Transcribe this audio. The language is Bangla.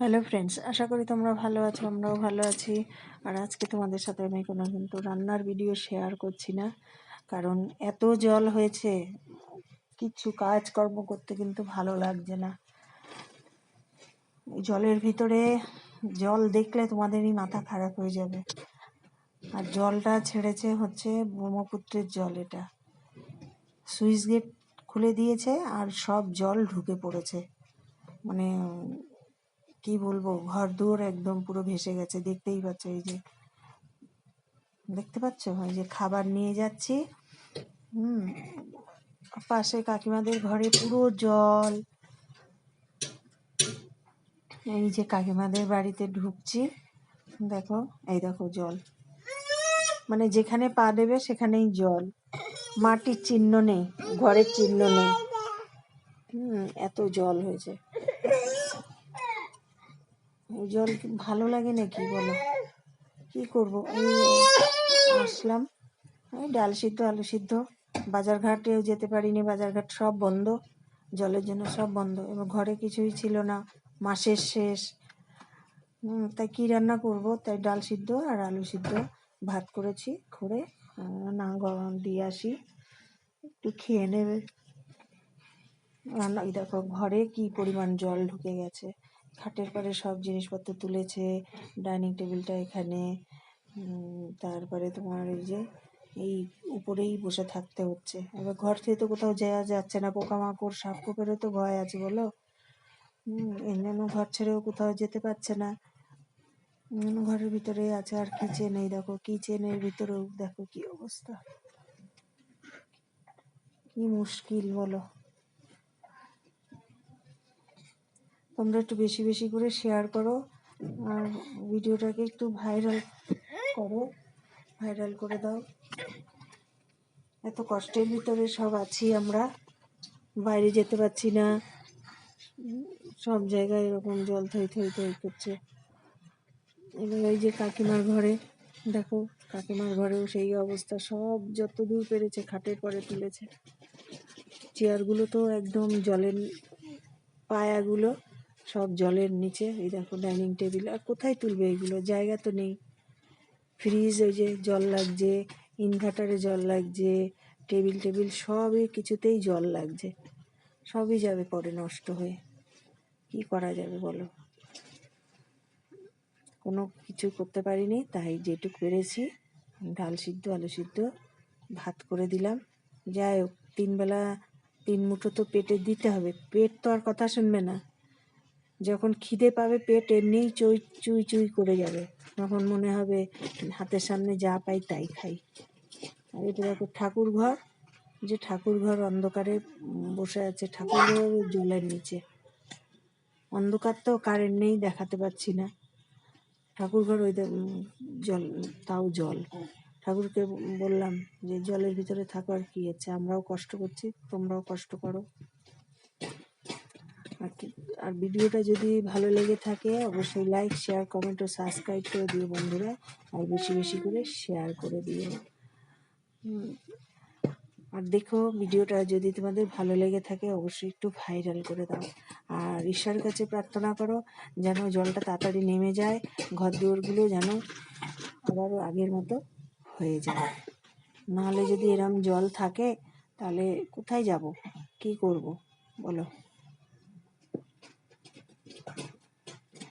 হ্যালো ফ্রেন্ডস আশা করি তোমরা ভালো আছো, আমরাও ভালো আছি। আর আজকে তোমাদের সাথে আমি কোনো কিন্তু রান্নার ভিডিও শেয়ার করছি না। কারণ এত জল হয়েছে, কিছু কাজকর্ম করতে কিন্তু ভালো লাগছে না। জলের ভিতরে জল দেখলে তোমাদেরই মাথা খারাপ হয়ে যাবে। আর জলটা ছেড়েছে হচ্ছে ব্রহ্মপুত্রের জল এটা। সুইচ গেট খুলে দিয়েছে আর সব জল ঢুকে পড়েছে। মানে কি বলব? ঘর দুয়ার একদম পুরো ভেসে গেছে, দেখতেই পাচ্ছ এই যে। দেখতে পাচ্ছ? এই যে খাবার নিয়ে যাচ্ছি। হুম, পাশে কাকিমাদের ঘরে পুরো জল। এই যে কাকিমাদের বাড়িতে ঢুকছি। দেখো, এই দেখো জল। মানে যেখানে পা দেবে সেখানেই জল। মাটির চিহ্ন নেই, ঘরের চিহ্ন নেই। হুম, এত জল হয়েছে। জল ভালো লাগে নাকি বলো? কি করব? এই আসলাম। এই ডাল সিদ্ধ, আলু সিদ্ধ। বাজারঘাটেও যেতে পারিনি, বাজারঘাট সব বন্ধ। জলের জন্য সব বন্ধ। এবার ঘরে কিছুই ছিল না, মাসের শেষ। তাই কি রান্না করব? তাই ডাল সিদ্ধ আর আলু সিদ্ধ। ভাত করেছি, করে না গরম দিয়ে আসি। একটু খেয়ে নেবে। রান্না দেখো, ঘরে কি পরিমাণ জল ঢুকে গেছে। খাটের পরে সব জিনিসপত্র তুলেছে, ডাইনিং টেবিলটা এখানে। তারপরে তোমার এই যে, এই উপরেই বসে থাকতে হচ্ছে। এবার ঘর থেকে তো কোথাও যাওয়া যাচ্ছে না, পোকামাকড় সাপ খোপেরও তো ভয় আছে বলো। এমন ঘর ছেড়েও কোথাও যেতে পারছে না। ঘরের ভিতরে আছে আর কিচেন এই দেখো কিচেনের ভিতরেও দেখো কি অবস্থা। কি মুশকিল বলো। তোমরা একটু বেশি বেশি করে শেয়ার করো আর ভিডিওটাকে একটু ভাইরাল করো ভাইরাল করে দাও। এত কষ্টের ভিতরে সব আছি আমরা, বাইরে যেতে পারছি না। সব জায়গায় এরকম জল থই থই থই করছে। এবার ওই যে কাকিমার ঘরে, দেখো কাকিমার ঘরেও সেই অবস্থা, সব যত দূর পেরেছে খাটের পরে তুলেছে। চেয়ারগুলো তো একদম জলের পায়াগুলো। সব জলের নিচে, এই দেখো ডাইনিং টেবিল। আর কোথায় তুলবে এগুলো? জায়গা তো নেই। ফ্রিজ, ওই যে জল লাগছে, ইনভার্টারে জল লাগছে, টেবিল টেবিল, সবই কিছুতেই জল লাগছে। সবই যাবে পরে নষ্ট হয়ে। কি করা যাবে বলো? কোনো কিছু করতে পারিনি, তাই যেটুকু পেরেছি, ডাল সিদ্ধ, আলু সিদ্ধ, ভাত করে দিলাম। যাই হোক, তিনবেলা, তিন মুঠো তো পেটে দিতে হবে। পেট তো আর কথা শুনবে না। যখন খিদে পাবে পেট এমনিই চুই চুই চুই করে যাবে। তখন মনে হবে, হাতের সামনে যা পাই তাই খাই। আর এটা দেখো ঠাকুর ঘর, যে ঠাকুর ঘর অন্ধকারে বসে আছে ঠাকুর ঘর জলের নিচে। অন্ধকার তো কারেন্ট নেই, দেখাতে পাচ্ছি না। ঠাকুর ঘর ওই জল, তাও জল। ঠাকুরকে বললাম যে, জলের ভিতরে থাকার কি আছে? আমরাও কষ্ট করছি, তোমরাও কষ্ট করো। আর ভিডিওটা যদি ভালো লেগে থাকে, অবশ্যই লাইক শেয়ার কমেন্ট ও সাবস্ক্রাইব করে দিও বন্ধুরা। আর বেশি বেশি করে শেয়ার করে দিও। আর দেখো, ভিডিওটা যদি তোমাদের ভালো লেগে থাকে, অবশ্যই একটু ভাইরাল করে দাও। আর ঈশ্বরের কাছে প্রার্থনা করো, যেন জলটা তাড়াতাড়ি নেমে যায়, ঘর দুয়ারগুলো যেন আবারও আগের মতো হয়ে যায়। নাহলে যদি এরম জল থাকে, তাহলে কোথায় যাব? কি করব? বলো।